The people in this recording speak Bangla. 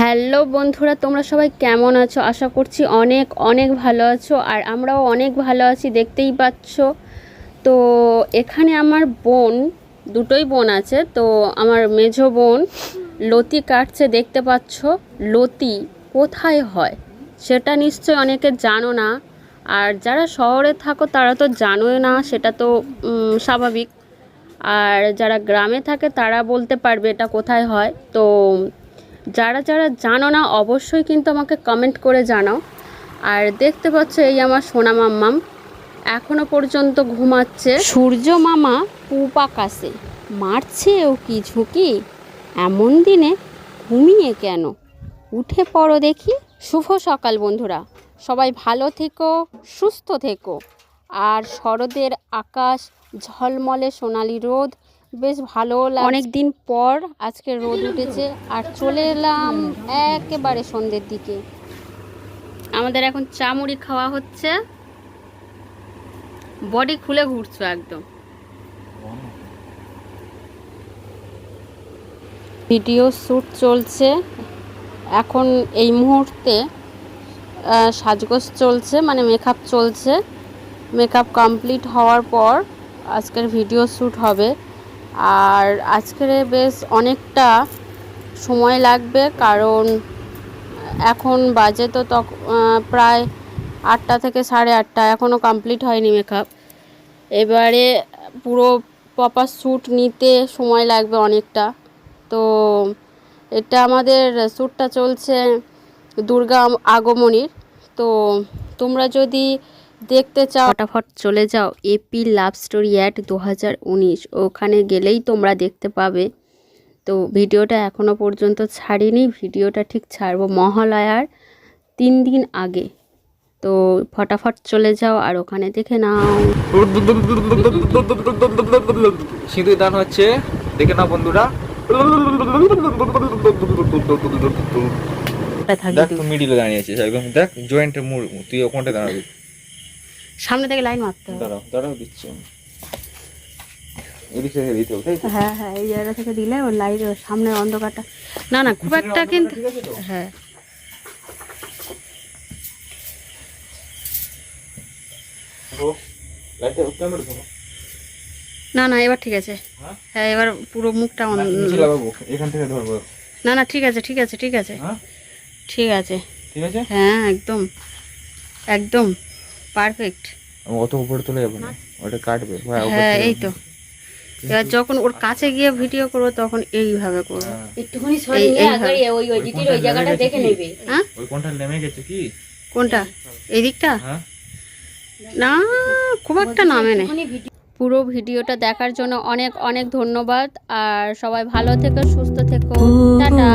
হ্যালো বন্ধুরা, তোমরা সবাই কেমন আছো? আশা করছি অনেক অনেক ভালো আছো আর আমরাও অনেক ভালো আছি, দেখতেই পাচ্ছ। তো এখানে আমার বোন, দুটোই বোন আছে, তো আমার মেঝো বোন লতি কাটছে, দেখতে পাচ্ছ। লতি কোথায় হয়? সেটা নিশ্চয় অনেকে জানো না। আর যারা শহরে থাকো, তারা তো জানোই না, সেটা তো স্বাভাবিক। আর যারা গ্রামে থাকে, তারা বলতে পারবে এটা কোথায় হয়। তো যারা যারা জানো না, অবশ্যই কিন্তু আমাকে কমেন্ট করে জানাও। আর দেখতে পাচ্ছ এই আমার সোনা মাম্মাম, এখনও পর্যন্ত ঘুমাচ্ছে। সূর্য মামা পুপ আকাশে, মারছে ও কি ঝুঁকি? এমন দিনে ঘুমিয়ে কেন? উঠে পড়ো দেখি। শুভ সকাল বন্ধুরা, সবাই ভালো থেকো, সুস্থ থেকো। আর শরদের আকাশ ঝলমলে সোনালি রোদ বেশ ভালো অনেক দিন পর আজকে রোদ উঠেছে আর চলে এলাম একেবারে সন্ধ্যের দিকে। আমাদের এখন চা মুড়ি খাওয়া হচ্ছে। বডি খুলে ঘুরছো একদম। ভিডিও শ্যুট চলছে। এখন এই মুহূর্তে সাজগোজ চলছে মানে মেকআপ চলছে। মেকআপ কমপ্লিট হওয়ার পর আজকের ভিডিও শ্যুট হবে। আর আজকের বেশ অনেকটা সময় লাগবে কারণ এখন বাজে তো আহ, প্রায় আটটা থেকে সাড়ে আটটা এখনও কমপ্লিট হয়নি মেকআপ। এবারে পুরো প্রপার শ্যুট নিতে সময় লাগবে অনেকটা। তো এটা আমাদের শ্যুটটা চলছে দুর্গা আগমনীর। তো তোমরা যদি দেখতে চাও। ফটাফট চলে যাও। এপি লাভ স্টোরি অ্যাট দু হাজার উনিশ। ওখানে গেলেই তোমরা দেখতে পাবে। তো ভিডিওটা এখনও পর্যন্ত ছাড়িনি। ভিডিওটা ঠিক ছাড়বো মহালয়ার তিন দিন আগে। তো ফটাফট চলে যাও আর ওখানে দেখে নাও। সিঁদুর দান হচ্ছে। দেখে নাও বন্ধুরা। দেখ তুই? মিডিলে দাঁড়িয়ে আছিস। একদম দেখ জয়েন্টের মুড় তুই ওখানটা দাঁড়াবি। সামনে থেকে লাইন মারতে হবে। দাঁড়াও দাঁড়াও দিচ্ছি আমি। এদিক থেকে দিতে হবে? হ্যাঁ হ্যাঁ এই জায়গা থেকে দিলে ওর লাইট সামনের অন্ধকারটা। না না খুব একটা কিন্তু হ্যাঁ। না না এবার ঠিক আছে। হ্যাঁ? হ্যাঁ এবার পুরো মুখটা অন- এখান থেকে ধরবো। না না ঠিক আছে ঠিক আছে ঠিক আছে। হ্যাঁ? ঠিক আছে। ঠিক আছে? হ্যাঁ একদম। একদম। পারফেক্ট আমি অত উপরে তুলে যাব না। ওটা কাটবে। হ্যাঁ হ্যাঁ এই তো। এবার যখন ওর কাছে গিয়ে ভিডিও করব তখন এইভাবে করব। হ্যাঁ। একটুখানি সরে নিয়ে এইভাবে। ওই ওই দিদির ওই জায়গাটা দেখে নেবে। হ্যাঁ? ওই কোনটা নেমে গেছে কি? কোনটা? এই দিকটা হ্যাঁ। না খুব একটা নামে নেই। পুরো ভিডিওটা দেখার জন্য অনেক অনেক ধন্যবাদ। আর সবাই ভালো থেকো সুস্থ থেকো। টাটা।